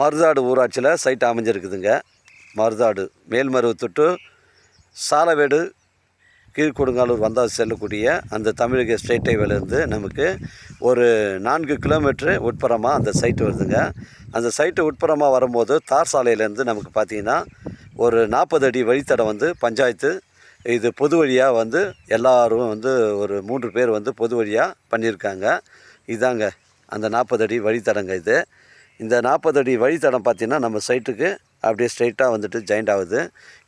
மருதாடு ஊராட்சியில் சைட் அமைஞ்சிருக்குதுங்க. மருதாடு மேல்மருவத்துட்டு சாலவேடு கீழ்கொடுங்காலூர் வந்தால் செல்லக்கூடிய அந்த தமிழக ஸ்டேட் ஹைவேலேருந்து நமக்கு ஒரு நான்கு கிலோமீட்ரு உட்புறமாக அந்த சைட்டு வருதுங்க. அந்த சைட்டு உட்புறமாக வரும்போது தார் சாலையிலேருந்து நமக்கு பார்த்திங்கன்னா ஒரு நாற்பது அடி வழித்தடம் வந்து பஞ்சாயத்து இது பொது வழியாக வந்து எல்லாரும் வந்து ஒரு மூன்று பேர் வந்து பொது வழியாக பண்ணியிருக்காங்க. இதாங்க அந்த நாற்பது அடி வழித்தடங்க இது. இந்த நாற்பது அடி வழித்தடம் பார்த்திங்கன்னா நம்ம சைட்டுக்கு அப்படியே ஸ்ட்ரைட்டாக வந்துட்டு ஜாயிண்ட் ஆகுது.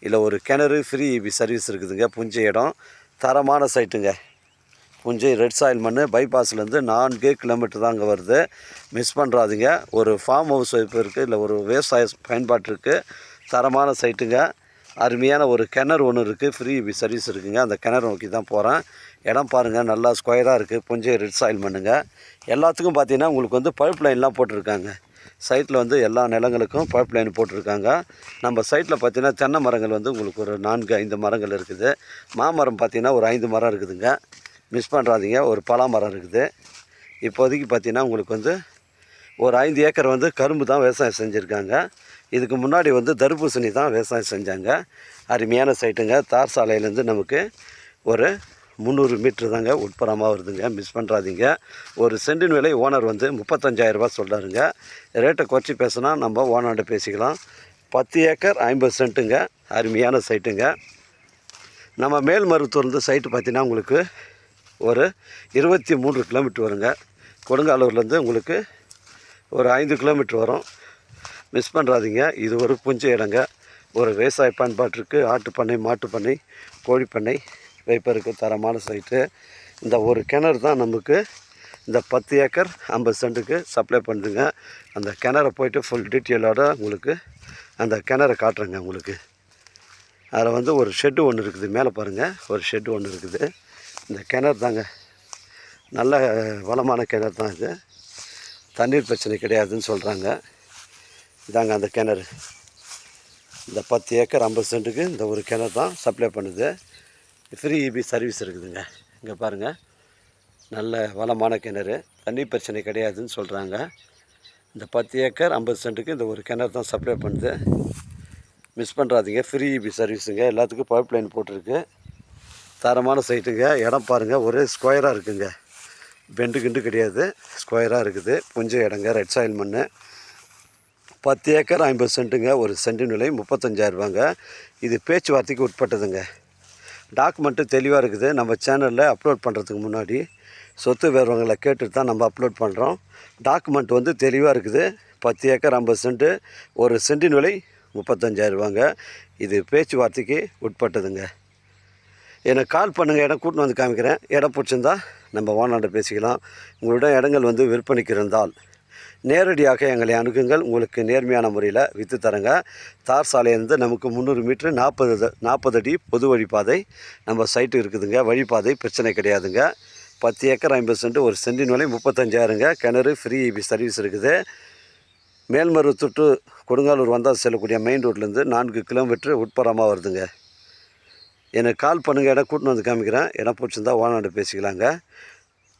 இல்லை ஒரு கிணறு ஃப்ரீ இபி சர்வீஸ் இருக்குதுங்க. புஞ்சை இடம். தரமான சைட்டுங்க புஞ்சை ரெட் சாயில் மண் பைபாஸ்லேருந்து நான்கு கிலோமீட்டர் தான் அங்கே வருது. மிஸ் பண்ணுறாதீங்க ஒரு ஃபார்ம் ஹவுஸ் வைப்பு இருக்குது இல்லை ஒரு விவசாய பயன்பாட்டு இருக்குது தரமான சைட்டுங்க அருமையான ஒரு கிணறு ஒன்று இருக்குது ஃப்ரீ இபி சர்வீஸ் இருக்குதுங்க அந்த கிணறு நோக்கி தான் போகிறேன் இடம் பாருங்கள் நல்லா ஸ்கொயராக இருக்குது புஞ்சை ரெட் சாயில் மண்ணுங்க. எல்லாத்துக்கும் பார்த்தீங்கன்னா உங்களுக்கு வந்து பழுப்பு லைன்லாம் போட்டிருக்காங்க. சைட்டில் வந்து எல்லா நிலங்களுக்கும் பைப் லைன் போட்டிருக்காங்க. நம்ம சைட்டில் பார்த்தீங்கன்னா தென்னை மரங்கள் வந்து உங்களுக்கு ஒரு நான்கு ஐந்து மரங்கள் இருக்குது. மாமரம் பார்த்தீங்கன்னா ஒரு ஐந்து மரம் இருக்குதுங்க. மிஸ் பண்ணுறாதீங்க ஒரு பலாமரம் இருக்குது. இப்போதைக்கு பார்த்தீங்கன்னா உங்களுக்கு வந்து ஒரு ஐந்து ஏக்கர் வந்து கரும்பு தான் விவசாயம் செஞ்சுருக்காங்க. இதுக்கு முன்னாடி வந்து தர்பூசணி தான் விவசாயம் செஞ்சாங்க. அருமையான சைட்டுங்க தார் சாலையிலேருந்து நமக்கு ஒரு முந்நூறு மீட்ரு தாங்க உட்புறமாக வருதுங்க. மிஸ் பண்ணுறாதீங்க ஒரு சென்டின் விலை ஓனர் வந்து முப்பத்தஞ்சாயிரரூபா சொல்கிறாருங்க ரேட்டை குறைச்சி பேசுனா நம்ம ஓனர்கிட்ட பேசிக்கலாம். பத்து ஏக்கர் ஐம்பது சென்ட்டுங்க. அருமையான சைட்டுங்க. நம்ம மேல்மருவத்தூர்ந்து சைட்டு பார்த்தீங்கன்னா உங்களுக்கு ஒரு இருபத்தி மூன்று கிலோமீட்டர் வருங்க. கொடுங்காலூர்லேருந்து உங்களுக்கு ஒரு ஐந்து கிலோமீட்டர் வரும். மிஸ் பண்ணுறாதீங்க இது ஒரு புஞ்ச இடங்க. ஒரு விவசாய பயன்பாட்டிற்கு ஆட்டு பண்ணை கோழிப்பண்ணை வைப்பருக்கு தரமான சைட்டு இந்த ஒரு கிணறு தான் நமக்கு இந்த பத்து ஏக்கர் ஐம்பது சென்ட்டுக்கு சப்ளை பண்ணுதுங்க. அந்த கிணறை போயிட்டு ஃபுல் டீட்டெயிலோட உங்களுக்கு அந்த கிணறை காட்டுறேங்க உங்களுக்கு. அதில் வந்து ஒரு ஷெட்டு ஒன்று இருக்குது மேலே பாருங்கள் ஒரு ஷெட்டு ஒன்று இருக்குது. இந்த கிணறு தாங்க. நல்ல வளமான கிணறு தான் இது. தண்ணீர் பிரச்சனை கிடையாதுன்னு சொல்கிறாங்க இதாங்க அந்த கிணறு. இந்த பத்து ஏக்கர் ஐம்பது சென்ட்டுக்கு இந்த ஒரு கிணறு தான் சப்ளை பண்ணுது. ஃப்ரீ இபி சர்வீஸ் இருக்குதுங்க. இங்கே பாருங்கள் நல்ல வளமான கிணறு. தண்ணி பிரச்சனை கிடையாதுன்னு சொல்கிறாங்க இந்த பத்து ஏக்கர் ஐம்பது சென்ட்டுக்கு இந்த ஒரு கிணறு தான் சப்ளை பண்ணுது. மிஸ் பண்ணுறாதீங்க ஃப்ரீ இபி சர்வீஸுங்க எல்லாத்துக்கும் பைப் லைன் போட்டிருக்கு. தரமான சைட்டுங்க இடம் பாருங்கள் ஒரே ஸ்கொயராக இருக்குங்க. பெண்டு கிண்டு கிடையாது. ஸ்கொயராக இருக்குது. புஞ்ச இடங்க. ரெட் சாயில் மண் பத்து ஏக்கர் ஐம்பது சென்ட்டுங்க. ஒரு சென்ட்டு நிலை முப்பத்தஞ்சாயிரரூபாங்க இது பேச்சுவார்த்தைக்கு உட்பட்டதுங்க. டாக்குமெண்ட்டு தெளிவாக இருக்குது. நம்ம சேனலில் அப்லோட் பண்ணுறதுக்கு முன்னாடி சொத்து வேறவங்களை கேட்டுட்டு தான் நம்ம அப்லோட் பண்ணுறோம். டாக்குமெண்ட் வந்து தெளிவாக இருக்குது. பத்து ஏக்கர் ஐம்பது சென்ட்டு ஒரு சென்டின் விலை முப்பத்தஞ்சாயிரரூபாங்க இது பேச்சுவார்த்தைக்கு உட்பட்டதுங்க. எனக்கு கால் பண்ணுங்கள் இடம் கூட்டின்னு வந்து காமிக்கிறேன். இடம் பிடிச்சிருந்தா நம்ம ஓனாண்ட பேசிக்கலாம். உங்களிடம் இடங்கள் வந்து விற்பனைக்கு இருந்தால். நேரடியாக எங்களை அணுகுங்கள். உங்களுக்கு நேர்மையான முறையில் விற்று தரங்க. தார் சாலையிலேருந்து நமக்கு முந்நூறு மீட்ரு நாற்பது நாற்பது அடி பொது வழிப்பாதை. நம்ம சைட்டு இருக்குதுங்க. வழிப்பாதை பிரச்சனை கிடையாதுங்க. பத்து ஏக்கர் ஐம்பது சென்ட் ஒரு சென்டின் விலை முப்பத்தஞ்சாயிரங்க. கிணறு ஃப்ரீ இபி சர்வீஸ் இருக்குது. மேல்மருவத்தூர் டு கொடுங்காலூர் வந்தால் செல்லக்கூடிய மெயின் ரோட்லேருந்து நான்கு கிலோமீட்டர் உட்புறமாக வருதுங்க. எனக்கு கால் பண்ணுங்கள் இடம் கூட்டின்னு வந்து காமிக்கிறேன். இடம் பிடிச்சிருந்தா ஓனாண்டு பேசிக்கலாங்க.